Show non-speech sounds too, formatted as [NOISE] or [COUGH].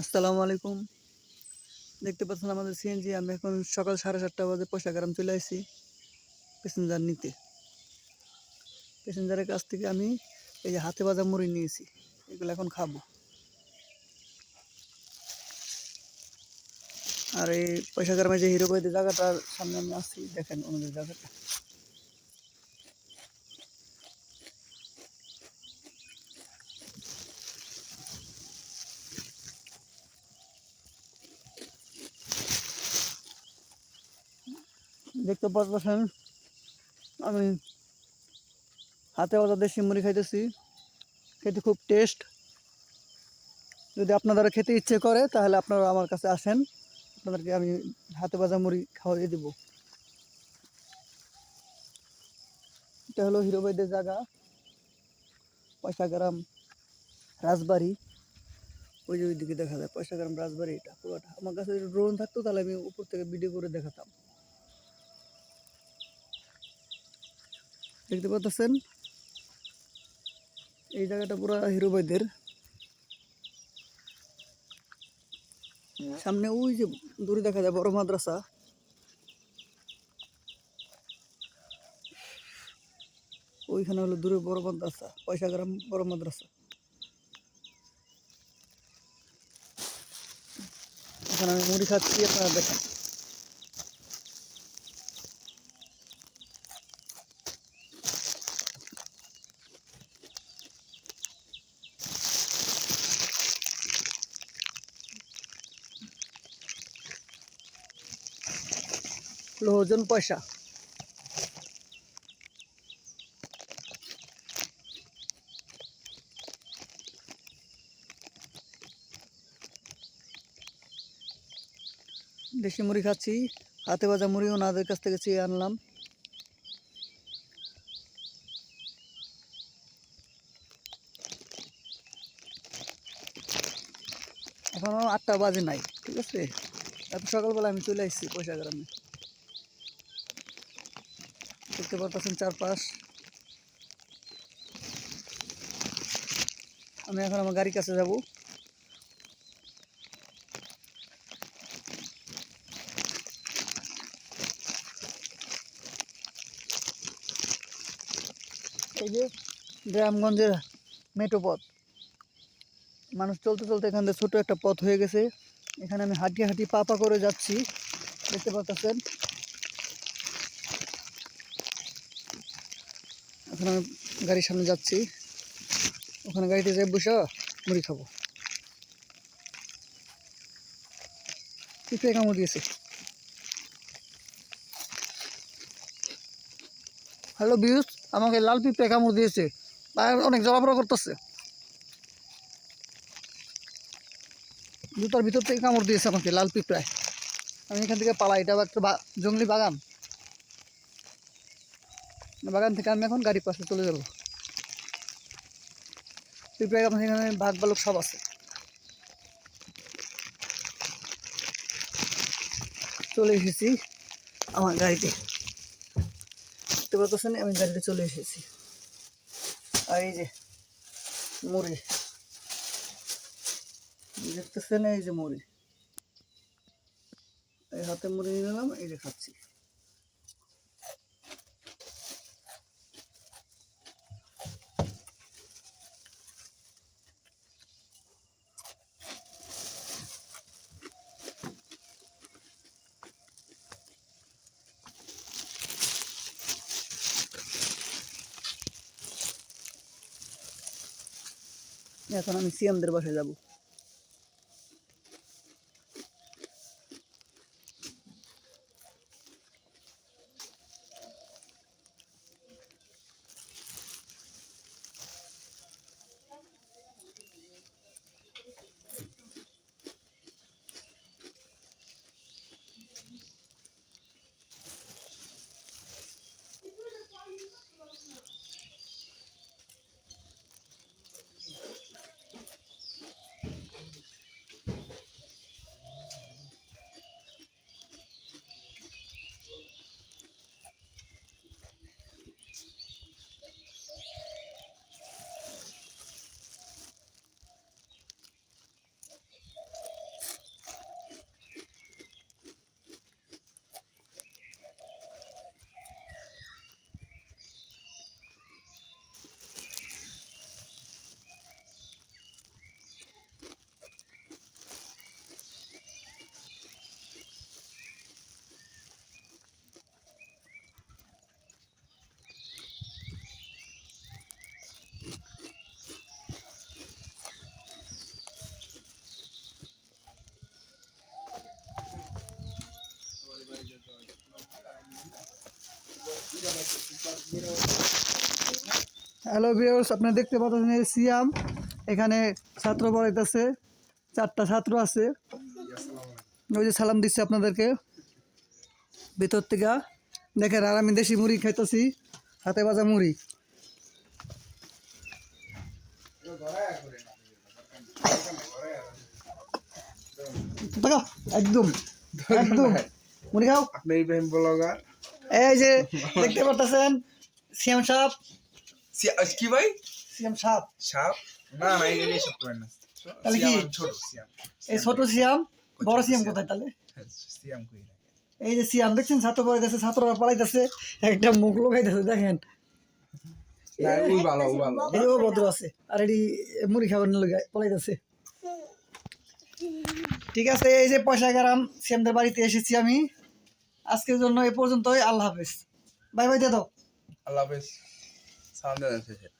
আসসালামু আলাইকুম। দেখতে পাচ্ছেন আমাদের সিএনজি আমি এখন সকাল সাড়ে সাতটা বাজে পয়সা গ্রাম চলে আসি প্যাসেঞ্জার নিতে। প্যাসেঞ্জারের কাছ থেকে আমি এই যে হাতে বাজা মুড়ি নিয়েছি, এগুলো এখন খাব। আর এই গ্রামে যে হিরো বইদের জায়গাটার সামনে আমি আসছি, দেখেন আমাদের জায়গাটা। দেখতে পাচ্ছেন? আমি হাতে বাজা দেশি মুড়ি খাইতেছি। খেতে খুব টেস্ট যদি আপনারা খেতে ইচ্ছে করে, তাহলে আপনারা আমার কাছে আসেন। আপনাদেরকে আমি হাতে বাজা মুড়ি খাওয়াই দেব। এটা হলো হিরোবাইদের জায়গা। পয়সা গ্রাম রাজবাড়ি। ওই যে ওইদিকে দেখা যায়, পয়সা গ্রাম রাজবাড়ি এটা। পুরোটা। আমার কাছে ড্রোন থাকতো, তাহলে আমি উপর থেকে ভিডিও করে দেখাতাম। দেখতে পাচ্ছেন? এই জায়গাটা পুরো হিরোবাইদের সামনে ওই যে দূরে দেখা যায়, বড় মাদ্রাসা। ওইখানে হলো দূরে বড় মাদ্রাসা, পয়সা গ্রাম বড় মাদ্রাসা। এখানে আমি মুড়ি খাচ্ছি, আপনারা দেখেন। ওজন পয়সা। দেশি মুড়ি খাচ্ছি, হাতে ভাজা মুড়ি ওনাদের কাছ থেকে চেয়ে আনলাম। এখনও আটটা বাজে নাই, ঠিক আছে? এত সকালবেলা আমি চলে আসছি পয়সা গ্রামে দেখতে পারতেছেন চারপাশ। আমি এখন আমার গাড়ির কাছে যাব। এই যে গ্রামগঞ্জের মেটো পথ। মানুষ চলতে চলতে এখান থেকে ছোটো একটা পথ হয়ে গেছে। এখানে আমি হাঁটি হাঁটি পা পা করে যাচ্ছি। দেখতে পাচ্ছেন এখন আমি গাড়ির সামনে যাচ্ছি। ওখানে গাড়িতে যাই বসে মুড়ি খাব। পিঁপড়ে কামড় দিয়েছে? হ্যালো বিউস, আমাকে লাল পিঁপড়ে কামড় দিয়েছে। পায়ে অনেক জলাপড়া করতেছে। জুতার ভিতর থেকে কামড় দিয়েছে আমাকে লাল পিঁপড়ায়। আমি এখান থেকে পালাই, এটা একটা জঙ্গলি বাগান। বাগান থেকে আমি এখন গাড়ির পাশে চলে যাব। এখানে বাঘ, বালক সব আছে। চলে এসেছি আমার গাড়িতে। দেখতে পাচ্ছেন, আমি গাড়িতে চলে এসেছি। আর এই যে মুড়ি। দেখতেছেন এই যে মুড়ি। এই হাতে মুড়ি নিলাম, এই যে খাচ্ছি। এখন আমি সিএমদের বাসায় যাব হ্যালো ভিউয়ার্স আপনারা দেখতে পাচ্ছেন এই সিয়াম। এখানে ছাত্র পড়াইতেছে, চারটা ছাত্র আছে। ওই যে সালাম দিচ্ছে আপনাদেরকে। ভিতর থেকে, দেখেন আর আমি দেশি মুড়ি খাইতেছি, হাতে ভাজা মুড়ি। একদম একদম। মুড়ি খাও। আপনি ব্লগার? এই যে [LAUGHS] দেখতে সিয়াম সাপ কি ভাই? সাপ না না এই সব করেন না। তাহলে কি? ছোট সিয়াম এই ছোট সিয়াম বড় সিয়াম কোথায় তাহলে? হ্যাঁ, সিয়াম কই এই যে সিয়াম দেখছেন? ছাত্র পড়াইতেছে ছাত্ররা পড়াইতেছে একটা মুখ লোকাইতেছে দেখেন। এই ও ভদ্র আছে। আর এটি মুড়ি খাবার লোক পড়াইতেছে ঠিক আছে এই যে পয়সা গেলাম সিয়ামদের বাড়িতে এসেছি আমি। আজকের জন্য এ পর্যন্তই। আল্লাহ হাফেজ। বাই বাই দিয়ে আল্লাহ হাফেজ। সালাম